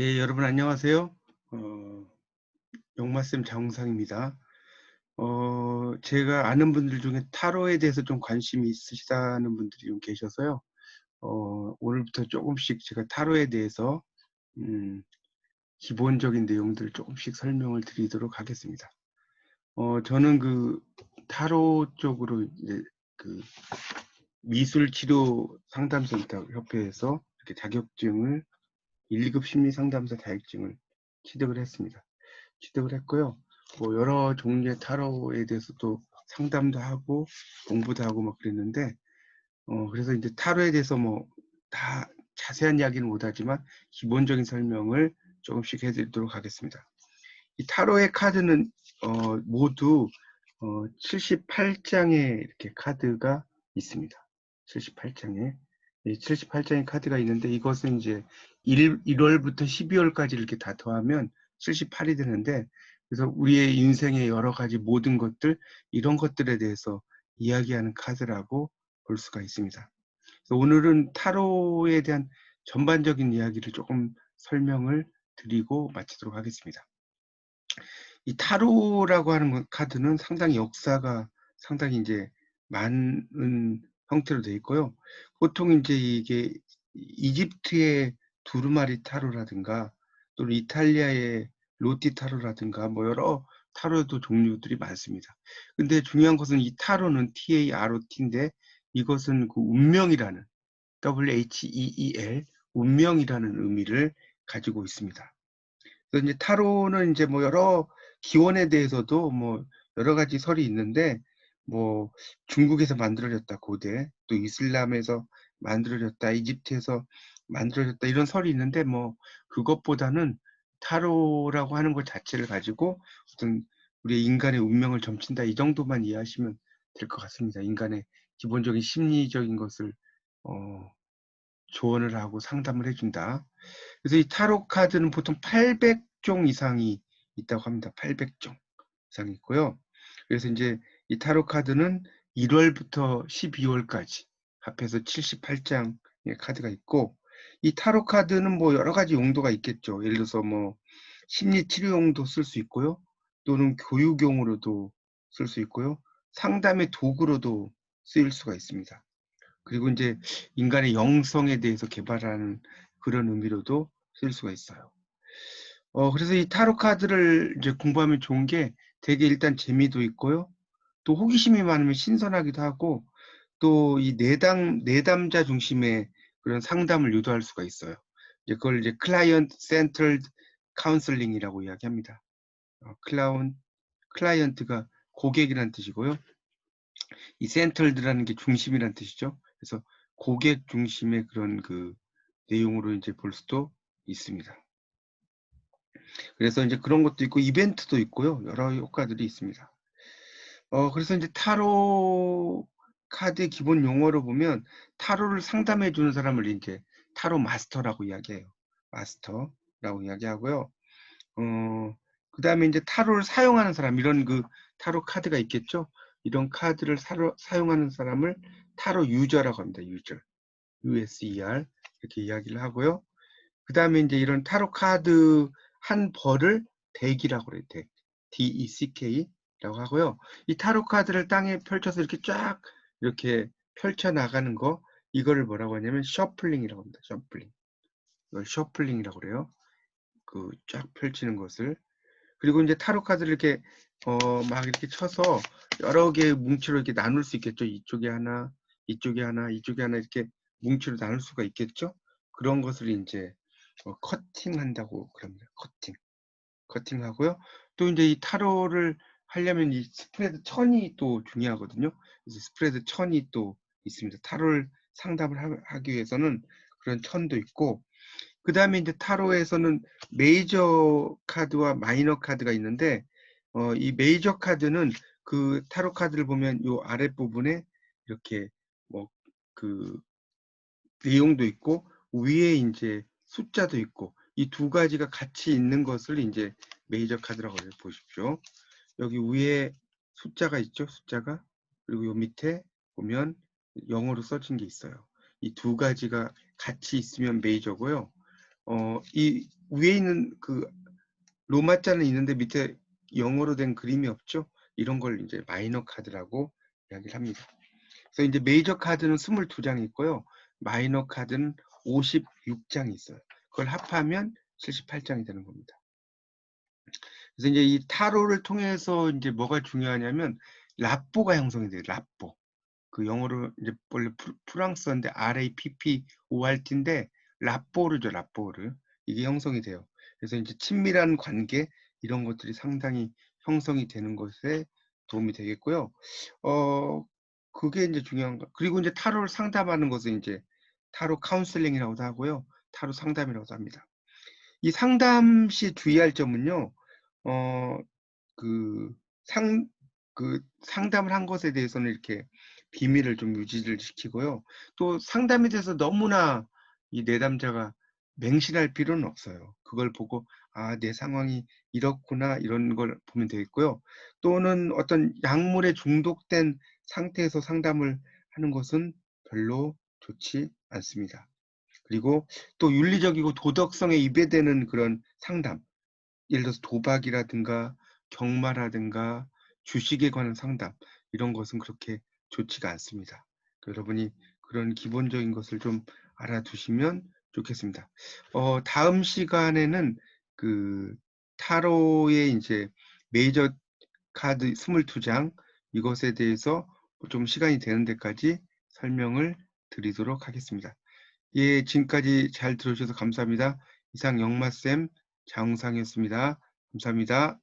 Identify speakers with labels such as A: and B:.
A: 예, 여러분 안녕하세요. 어, 영마쌤 장웅상입니다. 어, 제가 아는 분들 중에 타로에 대해서 좀 관심이 있으시다는 분들이 좀 계셔서요. 어, 오늘부터 조금씩 제가 타로에 대해서 음, 기본적인 내용들을 조금씩 설명을 드리도록 하겠습니다. 어, 저는 그 타로 쪽으로 이제 그 미술치료 상담센터 협회에서 이렇게 자격증을 1급 심리상담사 자격증을 취득을 했습니다. 취득을 했고요. 뭐 여러 종류의 타로에 대해서도 상담도 하고 공부도 하고 막 그랬는데 어 그래서 이제 타로에 대해서 뭐 다 자세한 이야기는 못하지만 기본적인 설명을 조금씩 해드리도록 하겠습니다. 이 타로의 카드는 어 모두 어 78장의 이렇게 카드가 있습니다. 78장에 78장의 카드가 있는데 이것은 이제 1, 1월부터 12월까지 이렇게 다 더하면 78이 되는데 그래서 우리의 인생의 여러 가지 모든 것들 이런 것들에 대해서 이야기하는 카드라고 볼 수가 있습니다. 오늘은 타로에 대한 전반적인 이야기를 조금 설명을 드리고 마치도록 하겠습니다. 이 타로라고 하는 카드는 상당히 역사가 상당히 이제 많은 형태로 되어 있고요. 보통 이제 이게 이집트의 두루마리 타로라든가 또는 이탈리아의 로티 타로라든가 뭐 여러 타로도 종류들이 많습니다. 근데 중요한 것은 이 타로는 T-A-R-O-T인데 이것은 그 운명이라는 W-H-E-E-L 운명이라는 의미를 가지고 있습니다. 그래서 이제 타로는 이제 뭐 여러 기원에 대해서도 뭐 여러 가지 설이 있는데 뭐 중국에서 만들어졌다 고대 또 이슬람에서 만들어졌다 이집트에서 만들어졌다 이런 설이 있는데 뭐 그것보다는 타로라고 하는 것 자체를 가지고 어떤 우리 인간의 운명을 점친다 이 정도만 이해하시면 될 것 같습니다. 인간의 기본적인 심리적인 것을 어, 조언을 하고 상담을 해준다. 그래서 이 타로 카드는 보통 800종 이상이 있다고 합니다. 800종 이상이 있고요. 그래서 이제 이 타로 카드는 1월부터 12월까지 합해서 78장의 카드가 있고 이 타로 카드는 뭐 여러 가지 용도가 있겠죠. 예를 들어서 뭐 심리 치료용도 쓸 수 있고요. 또는 교육용으로도 쓸 수 있고요. 상담의 도구로도 쓰일 수가 있습니다. 그리고 이제 인간의 영성에 대해서 개발하는 그런 의미로도 쓸 수가 있어요. 어, 그래서 이 타로 카드를 이제 공부하면 좋은 게 되게 일단 재미도 있고요. 또 호기심이 많으면 신선하기도 하고 또 이 내담 내담자 중심의 그런 상담을 유도할 수가 있어요. 이제 그걸 이제 클라이언트 센터드 카운슬링이라고 이야기합니다. 어, 클라운 클라이언트가 고객이라는 뜻이고요. 이 센터드라는 게 중심이라는 뜻이죠. 그래서 고객 중심의 그런 그 내용으로 이제 볼 수도 있습니다. 그래서 이제 그런 것도 있고 이벤트도 있고요. 여러 효과들이 있습니다. 어, 그래서 이제 타로 카드의 기본 용어로 보면 타로를 상담해 주는 사람을 이제 타로 마스터라고 이야기해요. 마스터라고 이야기하고요. 어, 그 다음에 이제 타로를 사용하는 사람, 이런 그 타로 카드가 있겠죠? 이런 카드를 사로, 사용하는 사람을 타로 유저라고 합니다. 유저. USER. 이렇게 이야기를 하고요. 그 다음에 이제 이런 타로 카드 한 벌을 덱이라고 그래요. 덱. D-E-C-K라고 하고요. 이 타로 카드를 땅에 펼쳐서 이렇게 쫙 이렇게 펼쳐 나가는 거 이거를 뭐라고 하냐면 셔플링이라고 합니다. 셔플링. 이걸 셔플링이라고 그래요. 그 쫙 펼치는 것을 그리고 이제 타로 카드를 이렇게 어 막 이렇게 쳐서 여러 개의 뭉치로 이렇게 나눌 수 있겠죠. 이쪽에 하나, 이쪽에 하나, 이쪽에 하나 이렇게 뭉치로 나눌 수가 있겠죠. 그런 것을 이제 어, 커팅한다고 그럽니다. 커팅. 커팅하고요. 또 이제 이 타로를 하려면 이 스프레드 천이 또 중요하거든요. 그래서 스프레드 천이 또 있습니다. 타로를 상담을 하기 위해서는 그런 천도 있고 그 다음에 이제 타로에서는 메이저 카드와 마이너 카드가 있는데 어, 이 메이저 카드는 그 타로 카드를 보면 요 아랫부분에 이렇게 뭐 그 내용도 있고 위에 이제 숫자도 있고 이 두 가지가 같이 있는 것을 이제 메이저 카드라고 보십시오. 여기 위에 숫자가 있죠. 숫자가. 그리고 요 밑에 보면 영어로 써진 게 있어요. 이 두 가지가 같이 있으면 메이저고요. 어, 이 위에 있는 그 로마자는 있는데 밑에 영어로 된 그림이 없죠? 이런 걸 이제 마이너 카드라고 이야기를 합니다. 그래서 이제 메이저 카드는 22장이 있고요. 마이너 카드는 56장이 있어요. 그걸 합하면 78장이 되는 겁니다. 그래서 이제 이 타로를 통해서 이제 뭐가 중요하냐면 라뽀가 형성이 돼요. 라뽀. 그 영어로 이제 원래 프- 프랑스어인데 RAPPORT인데 라뽀르죠. 라뽀르. 이게 형성이 돼요. 그래서 이제 친밀한 관계 이런 것들이 상당히 형성이 되는 것에 도움이 되겠고요. 어 그게 이제 중요한 거. 그리고 이제 타로를 상담하는 것은 이제 타로 카운슬링이라고도 하고요. 타로 상담이라고도 합니다. 이 상담 시 주의할 점은요. 어, 그 상, 그 상담을 한 것에 대해서는 이렇게 비밀을 좀 유지를 시키고요. 또 상담에 대해서 너무나 이 내담자가 맹신할 필요는 없어요. 그걸 보고, 아, 내 상황이 이렇구나, 이런 걸 보면 되겠고요. 또는 어떤 약물에 중독된 상태에서 상담을 하는 것은 별로 좋지 않습니다. 그리고 또 윤리적이고 도덕성에 입에되는 그런 상담, 예를 들어서 도박이라든가 경마라든가 주식에 관한 상담 이런 것은 그렇게 좋지가 않습니다. 여러분이 그런 기본적인 것을 좀 알아두시면 좋겠습니다. 어, 다음 시간에는 그 타로의 이제 메이저 카드 22장 이것에 대해서 좀 시간이 되는 데까지 설명을 드리도록 하겠습니다. 예, 지금까지 잘 들어주셔서 감사합니다. 이상 영마쌤 장상이었습니다. 감사합니다.